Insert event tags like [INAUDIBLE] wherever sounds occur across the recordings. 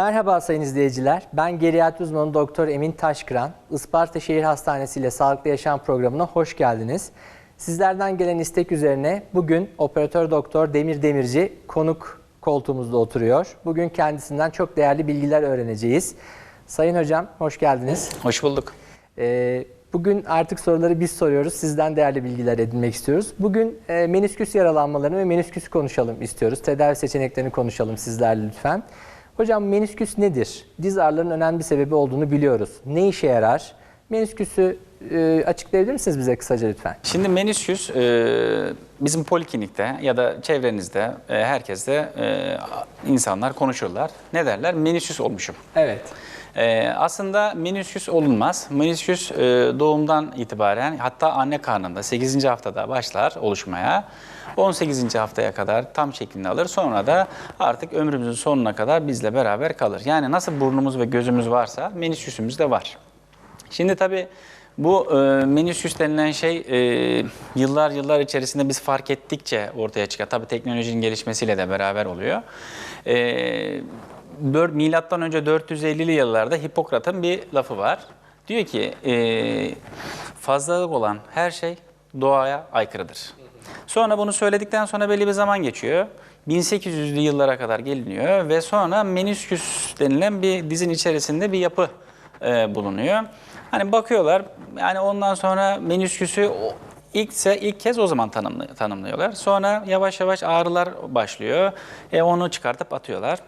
Merhaba sayın izleyiciler. Ben geriatri uzmanı Doktor Emin Taşkıran. Isparta Şehir Hastanesi ile Sağlıklı Yaşam programına hoş geldiniz. Sizlerden gelen istek üzerine bugün operatör doktor Demir Demirci konuk koltuğumuzda oturuyor. Bugün kendisinden çok değerli bilgiler öğreneceğiz. Sayın hocam hoş geldiniz. Hoş bulduk. Ee, Bugün artık soruları biz soruyoruz. Sizden değerli bilgiler edinmek istiyoruz. Bugün e, menisküs yaralanmalarını ve menisküsü konuşalım istiyoruz. Tedavi seçeneklerini konuşalım sizlerle lütfen. Hocam menisküs nedir? Diz ağrılarının önemli bir sebebi olduğunu biliyoruz. Ne işe yarar? Menisküsü e, açıklayabilir misiniz bize kısaca lütfen? Şimdi menüsküs e, bizim poliklinikte ya da çevrenizde e, herkeste e, insanlar konuşurlar. Ne derler? Menüsküs olmuşum. Evet. E, aslında menüsküs olunmaz. Menüsküs e, doğumdan itibaren hatta anne karnında 8. haftada başlar oluşmaya. 18. haftaya kadar tam şeklini alır. Sonra da artık ömrümüzün sonuna kadar bizle beraber kalır. Yani nasıl burnumuz ve gözümüz varsa menüsküsümüz de var. Şimdi tabii bu e, menüsküs denilen şey e, yıllar yıllar içerisinde biz fark ettikçe ortaya çıkar. Tabii teknolojinin gelişmesiyle de beraber oluyor. E, dört- milattan önce 450'li yıllarda Hipokrat'ın bir lafı var. Diyor ki e, fazlalık olan her şey doğaya aykırıdır. Sonra bunu söyledikten sonra belli bir zaman geçiyor. 1800'lü yıllara kadar geliniyor ve sonra menüsküs denilen bir dizin içerisinde bir yapı e, bulunuyor. Hani bakıyorlar yani ondan sonra menüsküsü o- ilkse ilk kez o zaman tanımlı, tanımlıyorlar. Sonra yavaş yavaş ağrılar başlıyor. E, onu çıkartıp atıyorlar.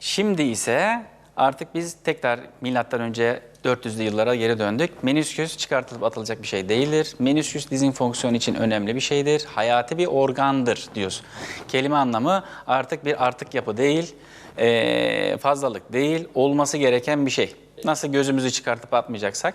Şimdi ise artık biz tekrar milattan önce 400'lü yıllara geri döndük. Menüsküs çıkartılıp atılacak bir şey değildir. Menüsküs dizin fonksiyonu için önemli bir şeydir. Hayati bir organdır diyoruz. Kelime anlamı artık bir artık yapı değil, fazlalık değil, olması gereken bir şey. Nasıl gözümüzü çıkartıp atmayacaksak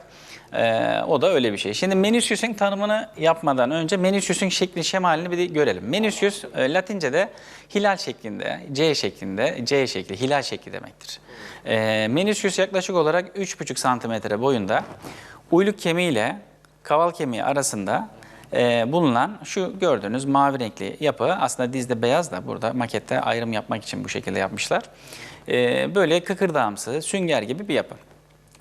eee, o da öyle bir şey. Şimdi menüsküsün tanımını yapmadan önce menüsküsün şekli şemalini bir de görelim. Menüsküs e, Latince'de hilal şeklinde, C şeklinde, C şekli, hilal şekli demektir. E, menüsküs yaklaşık olarak 3,5 santimetre boyunda uyluk kemiği ile kaval kemiği arasında e, bulunan şu gördüğünüz mavi renkli yapı aslında dizde beyaz da burada makette ayrım yapmak için bu şekilde yapmışlar. E, böyle kıkırdağımsı, sünger gibi bir yapı.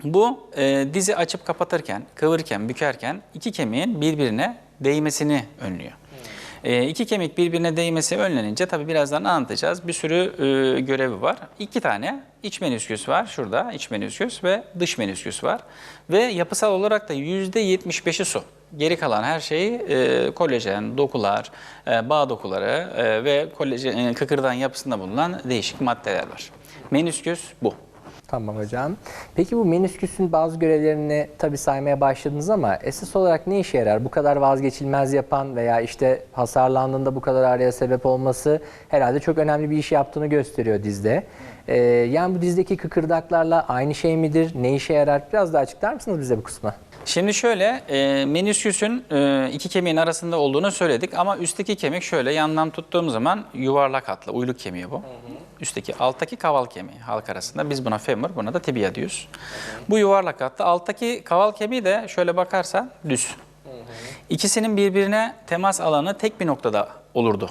Bu e, dizi açıp kapatırken, kıvırırken, bükerken iki kemiğin birbirine değmesini önlüyor. E, iki kemik birbirine değmesi önlenince tabii birazdan anlatacağız. Bir sürü e, görevi var. İki tane iç menüsküs var şurada iç menüsküs ve dış menüsküs var. Ve yapısal olarak da %75'i su. Geri kalan her şeyi e, kolajen, dokular, e, bağ dokuları e, ve kolajen, e, kıkırdan yapısında bulunan değişik maddeler var. Menüsküs bu. Tamam hocam. Peki bu menisküsün bazı görevlerini tabii saymaya başladınız ama esas olarak ne işe yarar? Bu kadar vazgeçilmez yapan veya işte hasarlandığında bu kadar ağrıya sebep olması herhalde çok önemli bir iş yaptığını gösteriyor dizde. Ee, yani bu dizdeki kıkırdaklarla aynı şey midir? Ne işe yarar? Biraz daha açıklar mısınız bize bu kısmı? Şimdi şöyle, e, menüsküsün e, iki kemiğin arasında olduğunu söyledik ama üstteki kemik şöyle yandan tuttuğum zaman yuvarlak hatlı, uyluk kemiği bu. Üstteki, alttaki kaval kemiği halk arasında. Biz buna femur, buna da tibia diyoruz. Bu yuvarlak hatlı. Alttaki kaval kemiği de şöyle bakarsan düz. İkisinin birbirine temas alanı tek bir noktada olurdu.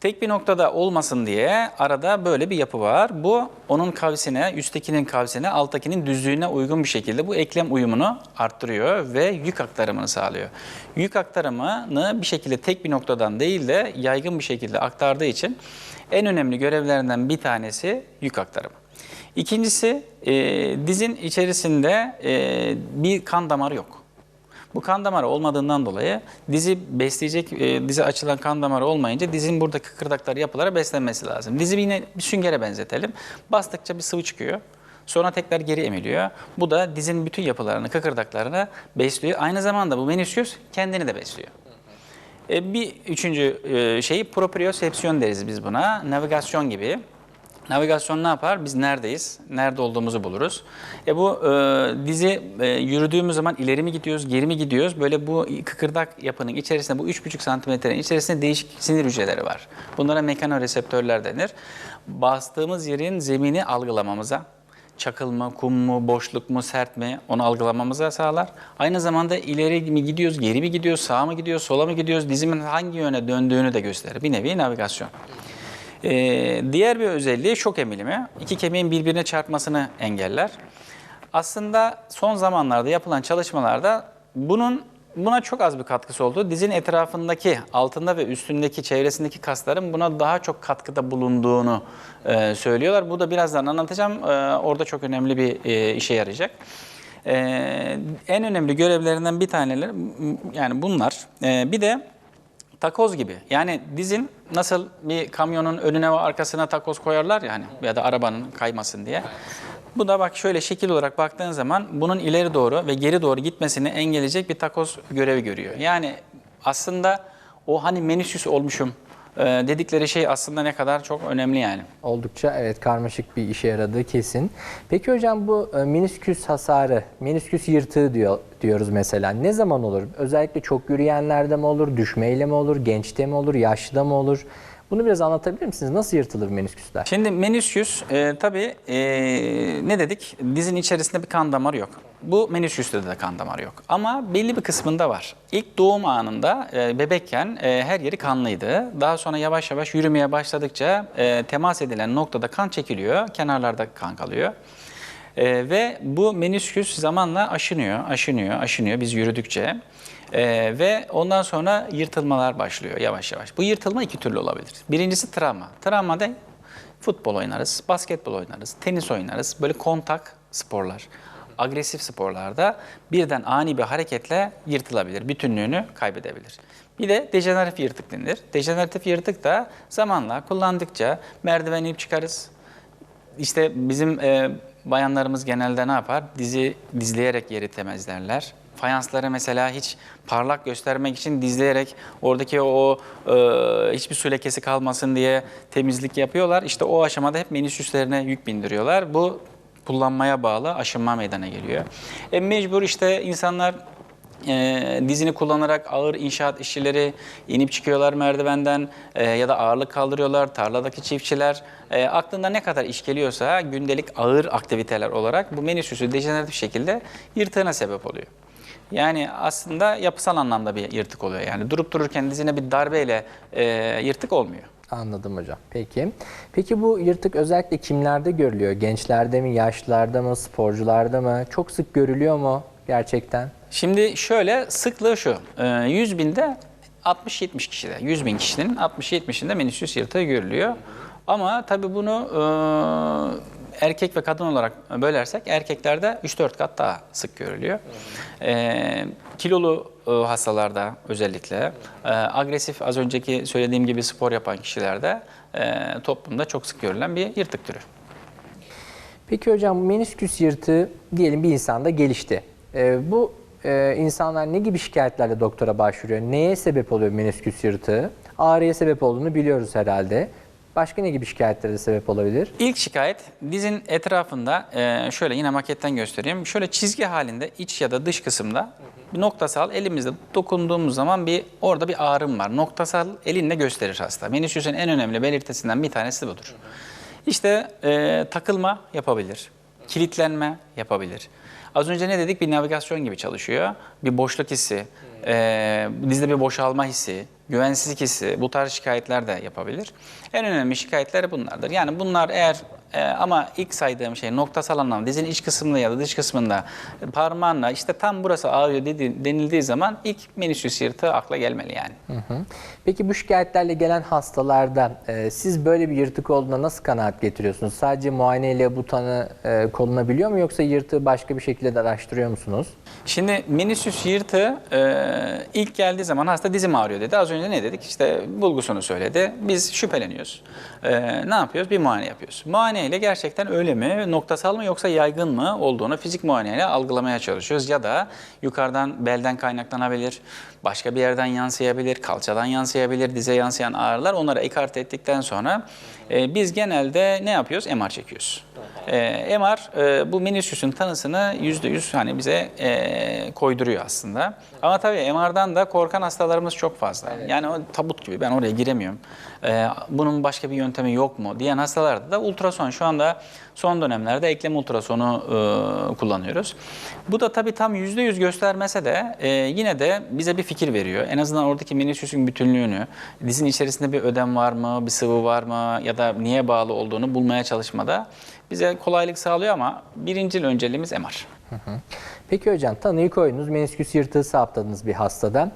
Tek bir noktada olmasın diye arada böyle bir yapı var. Bu onun kavisine, üsttekinin kavisine, alttakinin düzlüğüne uygun bir şekilde bu eklem uyumunu arttırıyor ve yük aktarımını sağlıyor. Yük aktarımını bir şekilde tek bir noktadan değil de yaygın bir şekilde aktardığı için en önemli görevlerinden bir tanesi yük aktarımı. İkincisi e, dizin içerisinde e, bir kan damarı yok. Bu kan damarı olmadığından dolayı dizi besleyecek, e, dizi açılan kan damarı olmayınca dizin burada kıkırdakları yapılara beslenmesi lazım. Dizi yine bir süngere benzetelim. Bastıkça bir sıvı çıkıyor. Sonra tekrar geri emiliyor. Bu da dizin bütün yapılarını, kıkırdaklarını besliyor. Aynı zamanda bu menüsküs kendini de besliyor. E, bir üçüncü e, şeyi propriosepsiyon deriz biz buna. Navigasyon gibi. Navigasyon ne yapar? Biz neredeyiz? Nerede olduğumuzu buluruz. E bu e, dizi e, yürüdüğümüz zaman ileri mi gidiyoruz, geri mi gidiyoruz? Böyle bu kıkırdak yapının içerisinde, bu 3,5 santimetrenin içerisinde değişik sinir hücreleri var. Bunlara mekanoreseptörler denir. Bastığımız yerin zemini algılamamıza, çakıl mı, kum mu, boşluk mu, sert mi onu algılamamıza sağlar. Aynı zamanda ileri mi gidiyoruz, geri mi gidiyoruz, sağa mı gidiyoruz, sola mı gidiyoruz, dizimin hangi yöne döndüğünü de gösterir. Bir nevi navigasyon. Ee, diğer bir özelliği şok emilimi. İki kemiğin birbirine çarpmasını engeller. Aslında son zamanlarda yapılan çalışmalarda bunun buna çok az bir katkısı oldu. Dizin etrafındaki, altında ve üstündeki, çevresindeki kasların buna daha çok katkıda bulunduğunu e, söylüyorlar. Bu da birazdan anlatacağım. E, orada çok önemli bir e, işe yarayacak. E, en önemli görevlerinden bir taneleri yani bunlar. E, bir de takoz gibi. Yani dizin nasıl bir kamyonun önüne ve arkasına takoz koyarlar ya hani ya da arabanın kaymasın diye. Bu da bak şöyle şekil olarak baktığın zaman bunun ileri doğru ve geri doğru gitmesini engelleyecek bir takoz görevi görüyor. Yani aslında o hani menüsüs olmuşum dedikleri şey aslında ne kadar çok önemli yani. Oldukça evet karmaşık bir işe yaradığı kesin. Peki hocam bu e, menisküs hasarı, menisküs yırtığı diyor diyoruz mesela. Ne zaman olur? Özellikle çok yürüyenlerde mi olur, düşmeyle mi olur, gençte mi olur, yaşlıda mı olur? Bunu biraz anlatabilir misiniz? Nasıl yırtılır menisküsler? Şimdi menüsküs e, tabii e, ne dedik? Dizin içerisinde bir kan damarı yok. Bu menüsküste de kan damarı yok. Ama belli bir kısmında var. İlk doğum anında e, bebekken e, her yeri kanlıydı. Daha sonra yavaş yavaş yürümeye başladıkça e, temas edilen noktada kan çekiliyor. Kenarlarda kan kalıyor. E, ve bu menüsküs zamanla aşınıyor, aşınıyor, aşınıyor biz yürüdükçe. E, ve ondan sonra yırtılmalar başlıyor yavaş yavaş. Bu yırtılma iki türlü olabilir. Birincisi travma. Travma da futbol oynarız, basketbol oynarız, tenis oynarız. Böyle kontak sporlar. Agresif sporlarda birden ani bir hareketle yırtılabilir, bütünlüğünü kaybedebilir. Bir de dejeneratif yırtık denir. Dejeneratif yırtık da zamanla kullandıkça merdiven inip çıkarız, işte bizim e, bayanlarımız genelde ne yapar? Dizi dizleyerek yeri temizlerler. Fayansları mesela hiç parlak göstermek için dizleyerek oradaki o e, hiçbir su lekesi kalmasın diye temizlik yapıyorlar. İşte o aşamada hep menüsüslerine yük bindiriyorlar. Bu kullanmaya bağlı aşınma meydana geliyor. E, mecbur işte insanlar e, dizini kullanarak ağır inşaat işçileri inip çıkıyorlar merdivenden e, ya da ağırlık kaldırıyorlar. Tarladaki çiftçiler e, aklında ne kadar iş geliyorsa gündelik ağır aktiviteler olarak bu menüsüsü dejeneratif şekilde yırtığına sebep oluyor. Yani aslında yapısal anlamda bir yırtık oluyor. Yani durup dururken dizine bir darbeyle e, yırtık olmuyor. Anladım hocam. Peki. Peki bu yırtık özellikle kimlerde görülüyor? Gençlerde mi, yaşlılarda mı, sporcularda mı? Çok sık görülüyor mu gerçekten? Şimdi şöyle sıklığı şu. e, 100 binde 60-70 kişide, 100 bin kişinin 60-70'inde menüsüs yırtığı görülüyor. Ama tabii bunu e, erkek ve kadın olarak bölersek erkeklerde 3-4 kat daha sık görülüyor. E, kilolu e, hastalarda özellikle, e, agresif az önceki söylediğim gibi spor yapan kişilerde e, toplumda çok sık görülen bir yırtık türü. Peki hocam menisküs yırtığı diyelim bir insanda gelişti. Ee, bu e, insanlar ne gibi şikayetlerle doktora başvuruyor? Neye sebep oluyor menisküs yırtığı? Ağrıya sebep olduğunu biliyoruz herhalde. Başka ne gibi şikayetlere de sebep olabilir? İlk şikayet dizin etrafında e, şöyle yine maketten göstereyim. Şöyle çizgi halinde iç ya da dış kısımda bir noktasal elimizde dokunduğumuz zaman bir orada bir ağrım var. Noktasal elinle gösterir hasta. Menüsüsün en önemli belirtisinden bir tanesi budur. İşte e, takılma yapabilir, kilitlenme yapabilir. Az önce ne dedik? Bir navigasyon gibi çalışıyor. Bir boşluk hissi, e, dizde bir boşalma hissi, güvensizlik hissi bu tarz şikayetler de yapabilir. En önemli şikayetler bunlardır. Yani bunlar eğer e, ama ilk saydığım şey noktasal anlamda dizinin iç kısmında ya da dış kısmında parmağınla işte tam burası ağrıyor dedi, denildiği zaman ilk menüsüs yırtığı akla gelmeli yani. Hı. Peki bu şikayetlerle gelen hastalarda e, siz böyle bir yırtık olduğuna nasıl kanaat getiriyorsunuz? Sadece muayeneyle bu tanı e, konulabiliyor mu yoksa yırtığı başka bir şekilde de araştırıyor musunuz? Şimdi menüsüs yırtığı e, ilk geldiği zaman hasta dizim ağrıyor dedi. Az önce ne dedik? İşte bulgusunu söyledi. Biz şüpheleniyoruz. E, ne yapıyoruz? Bir muayene yapıyoruz. Muayeneyle gerçekten öyle mi, noktasal mı yoksa yaygın mı olduğunu fizik muayeneyle algılamaya çalışıyoruz. Ya da yukarıdan belden kaynaklanabilir, başka bir yerden yansıyabilir, kalçadan yansıyabilir, dize yansıyan ağrılar. Onları ekarte ettikten sonra e, biz genelde ne yapıyoruz? MR çekiyoruz. E, MR e, bu menüsüsün tanısını %100 hani bize e, koyduruyor aslında. Ama tabii MR'dan da korkan hastalarımız çok fazla. Yani o tabut gibi ben oraya giremiyorum. e, bunun başka bir yöntemi yok mu diyen hastalarda da ultrason şu anda son dönemlerde eklem ultrasonu e, kullanıyoruz. Bu da tabii tam %100 göstermese de e, yine de bize bir fikir veriyor. En azından oradaki menüsüsün bütünlüğünü, dizin içerisinde bir ödem var mı, bir sıvı var mı ya da niye bağlı olduğunu bulmaya çalışmada bize kolaylık sağlıyor ama birincil önceliğimiz MR. Peki hocam tanıyı koydunuz, menisküs yırtığı saptadınız bir hastada.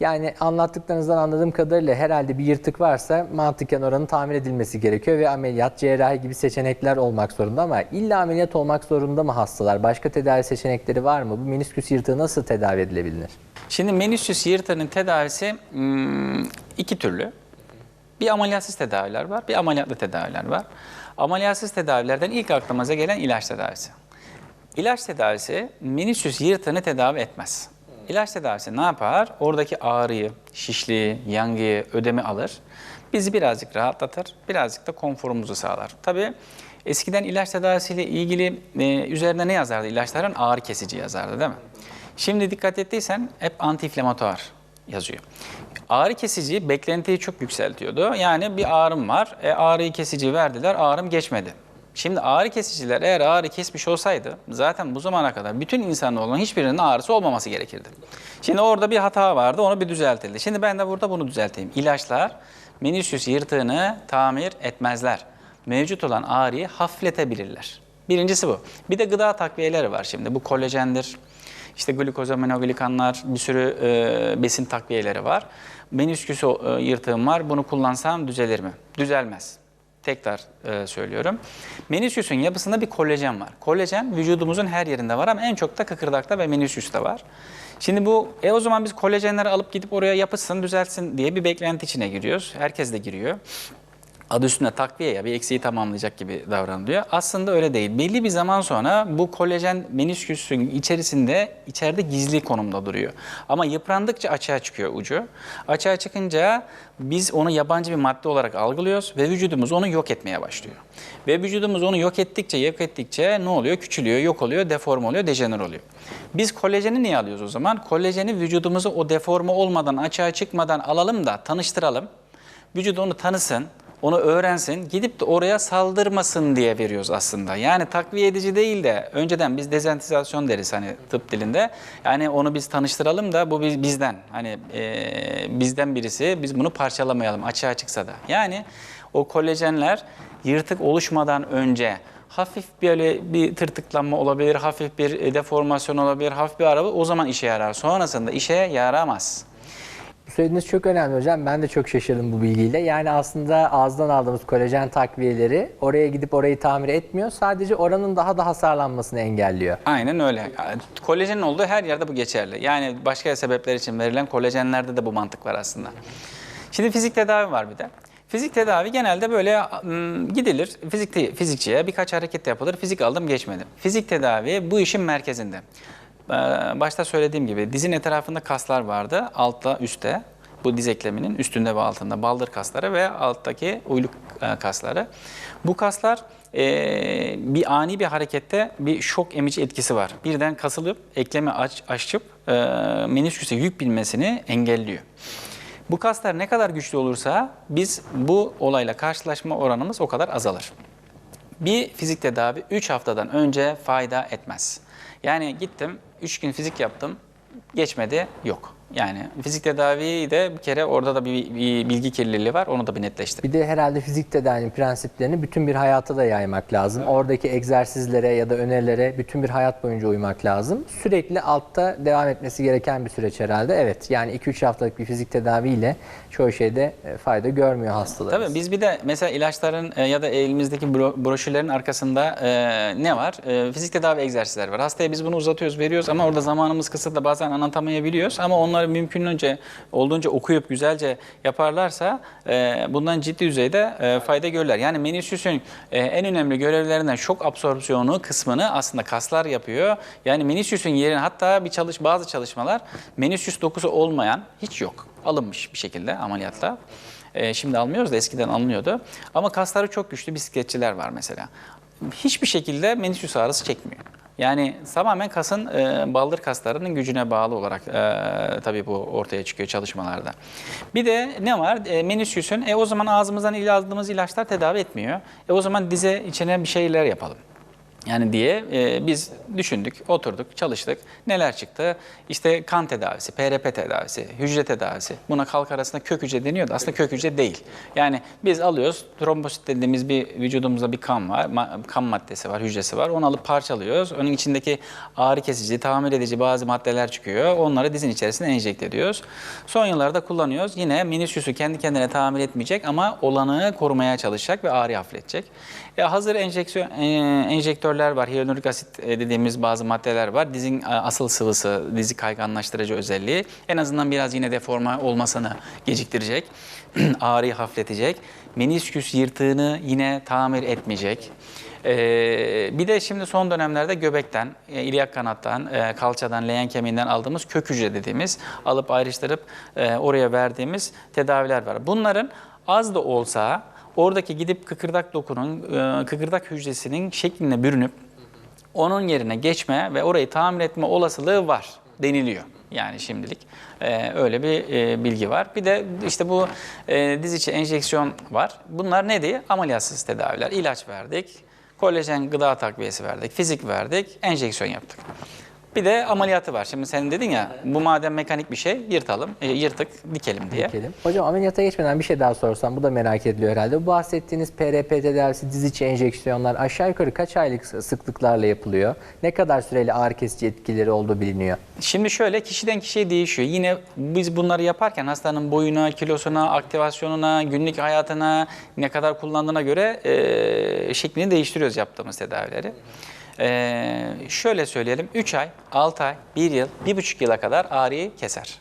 Yani anlattıklarınızdan anladığım kadarıyla herhalde bir yırtık varsa mantıken oranın tamir edilmesi gerekiyor ve ameliyat, cerrahi gibi seçenekler olmak zorunda ama illa ameliyat olmak zorunda mı hastalar? Başka tedavi seçenekleri var mı? Bu menisküs yırtığı nasıl tedavi edilebilir? Şimdi menüsüs yırtığının tedavisi hmm, iki türlü. Bir ameliyatsız tedaviler var, bir ameliyatlı tedaviler var. Ameliyatsız tedavilerden ilk aklımıza gelen ilaç tedavisi. İlaç tedavisi menüsüs yırtığını tedavi etmez. İlaç tedavisi ne yapar? Oradaki ağrıyı, şişliği, yangıyı, ödemi alır. Bizi birazcık rahatlatır, birazcık da konforumuzu sağlar. Tabii eskiden ilaç tedavisiyle ilgili e, üzerine ne yazardı ilaçların? Ağrı kesici yazardı değil mi? Şimdi dikkat ettiysen hep antiinflamatuar yazıyor. Ağrı kesici beklentiyi çok yükseltiyordu. Yani bir ağrım var, e, ağrıyı kesici verdiler, ağrım geçmedi. Şimdi ağrı kesiciler eğer ağrı kesmiş olsaydı zaten bu zamana kadar bütün insanoğlunun hiçbirinin ağrısı olmaması gerekirdi. Şimdi orada bir hata vardı onu bir düzeltildi. Şimdi ben de burada bunu düzelteyim. İlaçlar menüsüs yırtığını tamir etmezler. Mevcut olan ağrıyı hafifletebilirler. Birincisi bu. Bir de gıda takviyeleri var şimdi. Bu kolajendir, işte glukozaminoglikanlar, bir sürü e, besin takviyeleri var. Menisküs e, yırtığım var, bunu kullansam düzelir mi? Düzelmez. Tekrar e, söylüyorum. Menisküsün yapısında bir kolajen var. Kolajen vücudumuzun her yerinde var ama en çok da kıkırdakta ve menisküste var. Şimdi bu, e o zaman biz kolajenleri alıp gidip oraya yapışsın, düzeltsin diye bir beklenti içine giriyoruz. Herkes de giriyor adı üstünde takviye ya bir eksiği tamamlayacak gibi davranılıyor. Aslında öyle değil. Belli bir zaman sonra bu kolajen menisküsün içerisinde içeride gizli konumda duruyor. Ama yıprandıkça açığa çıkıyor ucu. Açığa çıkınca biz onu yabancı bir madde olarak algılıyoruz ve vücudumuz onu yok etmeye başlıyor. Ve vücudumuz onu yok ettikçe, yok ettikçe ne oluyor? Küçülüyor, yok oluyor, deforme oluyor, dejener oluyor. Biz kolajeni niye alıyoruz o zaman? Kolajeni vücudumuzu o deforme olmadan, açığa çıkmadan alalım da tanıştıralım. Vücut onu tanısın, onu öğrensin, gidip de oraya saldırmasın diye veriyoruz aslında. Yani takviye edici değil de önceden biz dezentizasyon deriz hani tıp dilinde. Yani onu biz tanıştıralım da bu biz- bizden. Hani e, bizden birisi biz bunu parçalamayalım açığa çıksa da. Yani o kolajenler yırtık oluşmadan önce hafif böyle bir tırtıklanma olabilir, hafif bir deformasyon olabilir, hafif bir araba o zaman işe yarar. Sonrasında işe yaramaz. Söylediğiniz çok önemli hocam. Ben de çok şaşırdım bu bilgiyle. Yani aslında ağızdan aldığımız kolajen takviyeleri oraya gidip orayı tamir etmiyor. Sadece oranın daha da hasarlanmasını engelliyor. Aynen öyle. Kolajenin olduğu her yerde bu geçerli. Yani başka sebepler için verilen kolajenlerde de bu mantık var aslında. Şimdi fizik tedavi var bir de. Fizik tedavi genelde böyle ım, gidilir fizik fizikçiye birkaç hareket yapılır. Fizik aldım geçmedim. Fizik tedavi bu işin merkezinde. Ee, Başta söylediğim gibi dizin etrafında kaslar vardı. Altta, üstte. Bu diz ekleminin üstünde ve altında baldır kasları ve alttaki uyluk e, kasları. Bu kaslar e, bir ani bir harekette bir şok emici etkisi var. Birden kasılıp eklemi aç, açıp e, menisküse yük binmesini engelliyor. Bu kaslar ne kadar güçlü olursa biz bu olayla karşılaşma oranımız o kadar azalır. Bir fizik tedavi 3 haftadan önce fayda etmez. Yani gittim 3 gün fizik yaptım geçmedi yok. Yani fizik tedavi de bir kere orada da bir, bir bilgi kirliliği var onu da bir netleştir. Bir de herhalde fizik tedavinin prensiplerini bütün bir hayata da yaymak lazım. Oradaki egzersizlere ya da önerilere bütün bir hayat boyunca uymak lazım. Sürekli altta devam etmesi gereken bir süreç herhalde. Evet yani 2-3 haftalık bir fizik tedaviyle çoğu şeyde e, fayda görmüyor hastalarımız. Tabii biz bir de mesela ilaçların e, ya da elimizdeki bro- broşürlerin arkasında e, ne var? Fizik tedavi egzersizleri var. Hastaya biz bunu uzatıyoruz, veriyoruz ama orada zamanımız kısıtlı bazen anlatamayabiliyoruz. Ama onları mümkününce olduğunca okuyup güzelce yaparlarsa e, bundan ciddi düzeyde e, fayda görürler. Yani menüsüsün e, en önemli görevlerinden şok absorpsiyonu kısmını aslında kaslar yapıyor. Yani menüsüsün yerine hatta bir çalış bazı çalışmalar menüsüs dokusu olmayan hiç yok. Alınmış bir şekilde ameliyatla. E, şimdi almıyoruz da eskiden alınıyordu. Ama kasları çok güçlü bisikletçiler var mesela. Hiçbir şekilde menüsüs ağrısı çekmiyor. Yani tamamen kasın e, baldır kaslarının gücüne bağlı olarak e, tabii bu ortaya çıkıyor çalışmalarda. Bir de ne var? E, menüsküsün e o zaman ağzımızdan aldığımız ilaçlar tedavi etmiyor. E o zaman dize içine bir şeyler yapalım. Yani diye e, biz düşündük, oturduk, çalıştık. Neler çıktı? İşte kan tedavisi, PRP tedavisi, hücre tedavisi. Buna halk arasında kök hücre deniyordu. Aslında kök hücre değil. Yani biz alıyoruz, trombosit dediğimiz bir vücudumuzda bir kan var, ma- kan maddesi var, hücresi var. Onu alıp parçalıyoruz. Onun içindeki ağrı kesici, tamir edici bazı maddeler çıkıyor. Onları dizin içerisine enjekte ediyoruz. Son yıllarda kullanıyoruz. Yine menisküsü kendi kendine tamir etmeyecek ama olanı korumaya çalışacak ve ağrı hafifletecek. E, hazır enjeksiyon, e, enjektörler var. Hyaluronik asit e, dediğimiz bazı maddeler var. Dizin e, asıl sıvısı, dizi kayganlaştırıcı özelliği. En azından biraz yine deforme olmasını geciktirecek. [CLEARS THROAT] Ağrıyı hafifletecek. Menisküs yırtığını yine tamir etmeyecek. Ee, bir de şimdi son dönemlerde göbekten, e, ilyak kanattan, e, kalçadan, leğen kemiğinden aldığımız kök hücre dediğimiz, alıp ayrıştırıp e, oraya verdiğimiz tedaviler var. Bunların az da olsa oradaki gidip kıkırdak dokunun, e, kıkırdak hücresinin şekline bürünüp onun yerine geçme ve orayı tamir etme olasılığı var deniliyor. Yani şimdilik e, öyle bir e, bilgi var. Bir de işte bu diz içi enjeksiyon var. Bunlar ne diye? Ameliyatsız tedaviler. İlaç verdik, kolajen gıda takviyesi verdik, fizik verdik, enjeksiyon yaptık. Bir de ameliyatı var. Şimdi sen dedin ya bu madem mekanik bir şey yırtalım, e, yırtık dikelim diye. Dikelim. Hocam ameliyata geçmeden bir şey daha sorsam bu da merak ediliyor herhalde. Bu bahsettiğiniz PRP tedavisi, diz içi enjeksiyonlar aşağı yukarı kaç aylık sıklıklarla yapılıyor? Ne kadar süreli ağrı kesici etkileri olduğu biliniyor. Şimdi şöyle kişiden kişiye değişiyor. Yine biz bunları yaparken hastanın boyuna, kilosuna, aktivasyonuna, günlük hayatına ne kadar kullandığına göre e, şeklini değiştiriyoruz yaptığımız tedavileri. E, şöyle söyleyelim 3 ay, 6 ay, 1 yıl, 1,5 yıla kadar ağrıyı keser.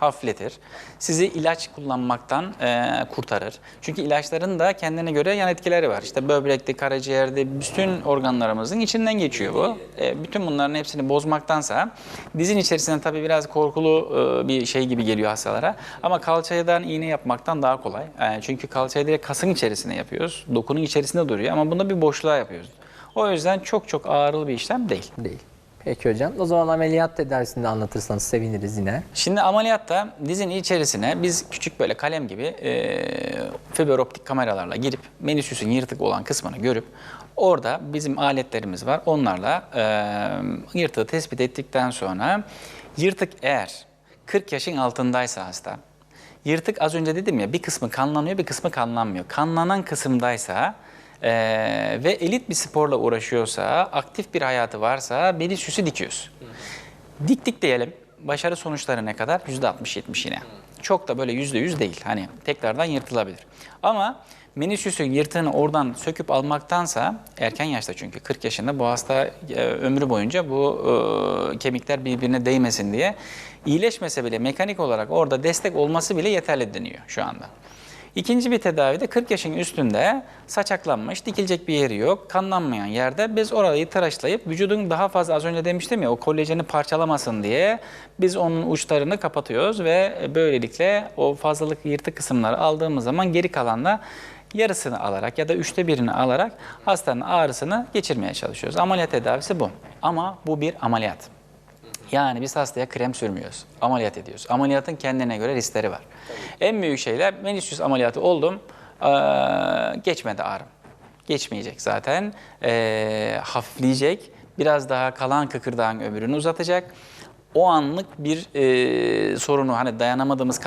Hafifletir. Sizi ilaç kullanmaktan e, kurtarır. Çünkü ilaçların da kendine göre yan etkileri var. İşte böbrekte, karaciğerde, bütün organlarımızın içinden geçiyor bu. E, bütün bunların hepsini bozmaktansa dizin içerisinde tabii biraz korkulu e, bir şey gibi geliyor hastalara. Ama kalçadan iğne yapmaktan daha kolay. E, çünkü kalçayı direkt kasın içerisine yapıyoruz. Dokunun içerisinde duruyor ama bunda bir boşluğa yapıyoruz. O yüzden çok çok ağrılı bir işlem değil. Değil. Peki hocam. O zaman ameliyat tedavisini anlatırsanız seviniriz yine. Şimdi ameliyatta dizin içerisine biz küçük böyle kalem gibi e, fiber optik kameralarla girip menüsüsün yırtık olan kısmını görüp orada bizim aletlerimiz var. Onlarla e, yırtığı tespit ettikten sonra yırtık eğer 40 yaşın altındaysa hasta, yırtık az önce dedim ya bir kısmı kanlanıyor bir kısmı kanlanmıyor. Kanlanan kısımdaysa ee, ve elit bir sporla uğraşıyorsa, aktif bir hayatı varsa menisküsü dikiyoruz. Diktik diyelim. Başarı sonuçları ne kadar? %60-70 yine. Çok da böyle %100 değil. Hani tekrardan yırtılabilir. Ama menisküsün yırtığını oradan söküp almaktansa erken yaşta çünkü 40 yaşında bu hasta e, ömrü boyunca bu e, kemikler birbirine değmesin diye iyileşmese bile mekanik olarak orada destek olması bile yeterli deniyor şu anda. İkinci bir tedavide 40 yaşın üstünde saçaklanmış, dikilecek bir yeri yok, kanlanmayan yerde biz orayı tıraşlayıp vücudun daha fazla az önce demiştim ya o kolajeni parçalamasın diye biz onun uçlarını kapatıyoruz ve böylelikle o fazlalık yırtık kısımları aldığımız zaman geri kalanla yarısını alarak ya da üçte birini alarak hastanın ağrısını geçirmeye çalışıyoruz. Ameliyat tedavisi bu. Ama bu bir ameliyat. Yani biz hastaya krem sürmüyoruz. Ameliyat ediyoruz. Ameliyatın kendine göre riskleri var. En büyük şeyler menisküs ameliyatı oldum. eee, geçmedi ağrım. Geçmeyecek zaten. Eee, hafifleyecek. Biraz daha kalan kıkırdağın ömrünü uzatacak. O anlık bir eee, sorunu hani dayanamadığımız,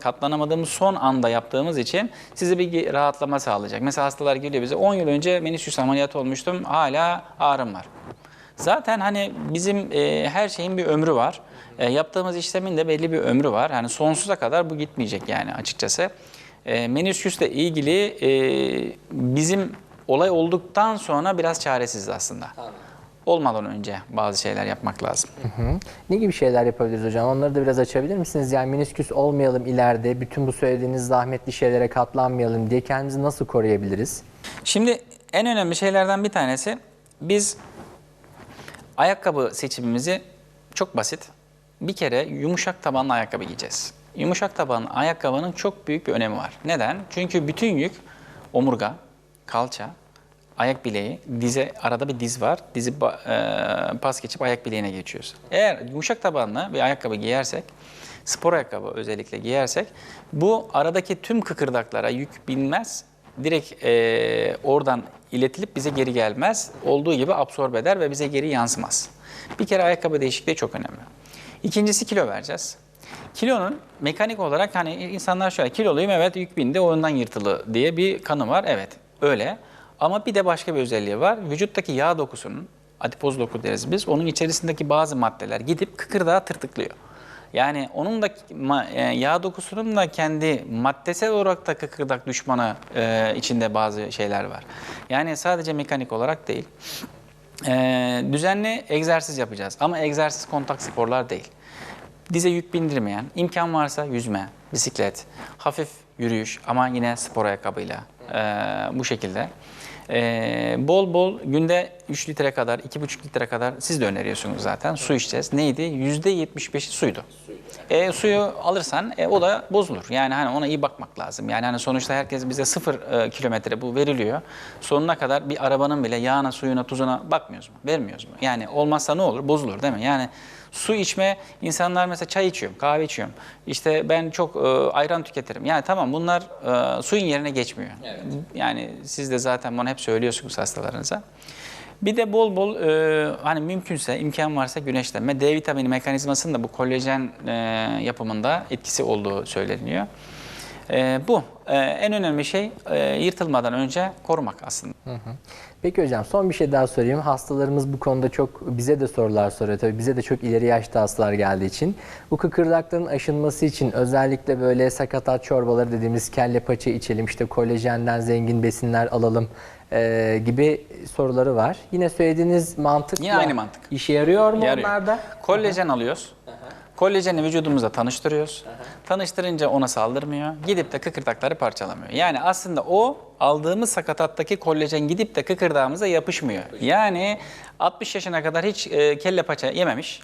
katlanamadığımız, son anda yaptığımız için size bir rahatlama sağlayacak. Mesela hastalar geliyor bize 10 yıl önce menisküs ameliyatı olmuştum. Hala ağrım var. Zaten hani bizim e, her şeyin bir ömrü var. E, yaptığımız işlemin de belli bir ömrü var. Yani sonsuza kadar bu gitmeyecek yani açıkçası. E, menüsküsle ilgili e, bizim olay olduktan sonra biraz çaresiz aslında. Olmadan önce bazı şeyler yapmak lazım. Hı. Ne gibi şeyler yapabiliriz hocam? Onları da biraz açabilir misiniz? Yani menisküs olmayalım ileride, bütün bu söylediğiniz zahmetli şeylere katlanmayalım diye kendimizi nasıl koruyabiliriz? Şimdi en önemli şeylerden bir tanesi biz ayakkabı seçimimizi çok basit. Bir kere yumuşak tabanlı ayakkabı giyeceğiz. Yumuşak tabanlı ayakkabının çok büyük bir önemi var. Neden? Çünkü bütün yük omurga, kalça, ayak bileği, dize arada bir diz var. Dizi e, pas geçip ayak bileğine geçiyoruz. Eğer yumuşak tabanlı bir ayakkabı giyersek, spor ayakkabı özellikle giyersek bu aradaki tüm kıkırdaklara yük binmez. Direkt e, oradan iletilip bize geri gelmez. Olduğu gibi absorbe eder ve bize geri yansımaz. Bir kere ayakkabı değişikliği çok önemli. İkincisi kilo vereceğiz. Kilonun mekanik olarak hani insanlar şöyle kiloluyum evet yük bindi oyundan yırtılı diye bir kanı var. Evet öyle. Ama bir de başka bir özelliği var. Vücuttaki yağ dokusunun adipoz doku deriz biz. Onun içerisindeki bazı maddeler gidip kıkırdağı tırtıklıyor. Yani onun da e, yağ dokusunun da kendi maddesel olarak da kıkırdak düşmanı e, içinde bazı şeyler var. Yani sadece mekanik olarak değil. Ee, düzenli egzersiz yapacağız ama egzersiz kontak sporlar değil. Dize yük bindirmeyen, imkan varsa yüzme, bisiklet, hafif yürüyüş ama yine spor ayakkabıyla ee, bu şekilde. Ee, bol bol günde 3 litre kadar, 2,5 litre kadar siz de öneriyorsunuz zaten su içeceğiz. Neydi? %75'i suydu. E, suyu alırsan e, o da bozulur. Yani hani ona iyi bakmak lazım. Yani hani sonuçta herkes bize sıfır e, kilometre bu veriliyor. Sonuna kadar bir arabanın bile yağına, suyuna, tuzuna bakmıyoruz mu? Vermiyoruz mu? Yani olmazsa ne olur? Bozulur değil mi? Yani su içme, insanlar mesela çay içiyorum, kahve içiyorum. İşte ben çok e, ayran tüketirim. Yani tamam bunlar e, suyun yerine geçmiyor. Yani siz de zaten bunu hep söylüyorsunuz hastalarınıza. Bir de bol bol e, hani mümkünse imkan varsa güneşlenme. D vitamini mekanizmasının da bu kolajen e, yapımında etkisi olduğu söyleniyor. E, bu E, en önemli şey e, yırtılmadan önce korumak aslında. Peki hocam son bir şey daha sorayım. Hastalarımız bu konuda çok bize de sorular soruyor. Tabii bize de çok ileri yaşta hastalar geldiği için. Bu kıkırdakların aşınması için özellikle böyle sakatat çorbaları dediğimiz kelle paça içelim, işte kolajenden zengin besinler alalım e, gibi soruları var. Yine söylediğiniz mantıkla Yine aynı mantık. işe yarıyor mu Yarıyor. onlarda? Kollajen alıyoruz. Kolajeni vücudumuzda tanıştırıyoruz. Tanıştırınca ona saldırmıyor. Gidip de kıkırdakları parçalamıyor. Yani aslında o aldığımız sakatattaki kollajen gidip de kıkırdağımıza yapışmıyor. Yani 60 yaşına kadar hiç e, kelle paça yememiş.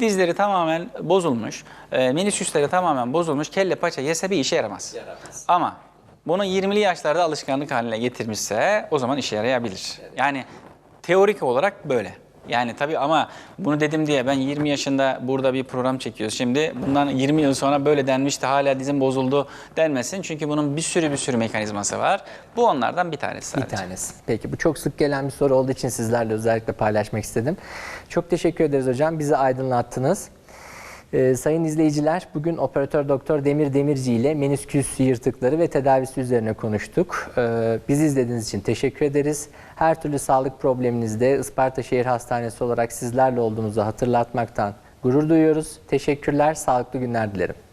Dizleri tamamen bozulmuş. E, menisküsleri tamamen bozulmuş. Kelle paça yese bir işe yaramaz. Ama bunu 20'li yaşlarda alışkanlık haline getirmişse o zaman işe yarayabilir. Yani teorik olarak böyle. Yani tabii ama bunu dedim diye ben 20 yaşında burada bir program çekiyoruz. Şimdi bundan 20 yıl sonra böyle denmişti hala dizim bozuldu denmesin. Çünkü bunun bir sürü bir sürü mekanizması var. Bu onlardan bir tanesi Bir sadece. tanesi. Peki bu çok sık gelen bir soru olduğu için sizlerle özellikle paylaşmak istedim. Çok teşekkür ederiz hocam. Bizi aydınlattınız. Ee, sayın izleyiciler, bugün operatör doktor Demir Demirci ile menisküs yırtıkları ve tedavisi üzerine konuştuk. Ee, bizi izlediğiniz için teşekkür ederiz. Her türlü sağlık probleminizde Isparta Şehir Hastanesi olarak sizlerle olduğumuzu hatırlatmaktan gurur duyuyoruz. Teşekkürler, sağlıklı günler dilerim.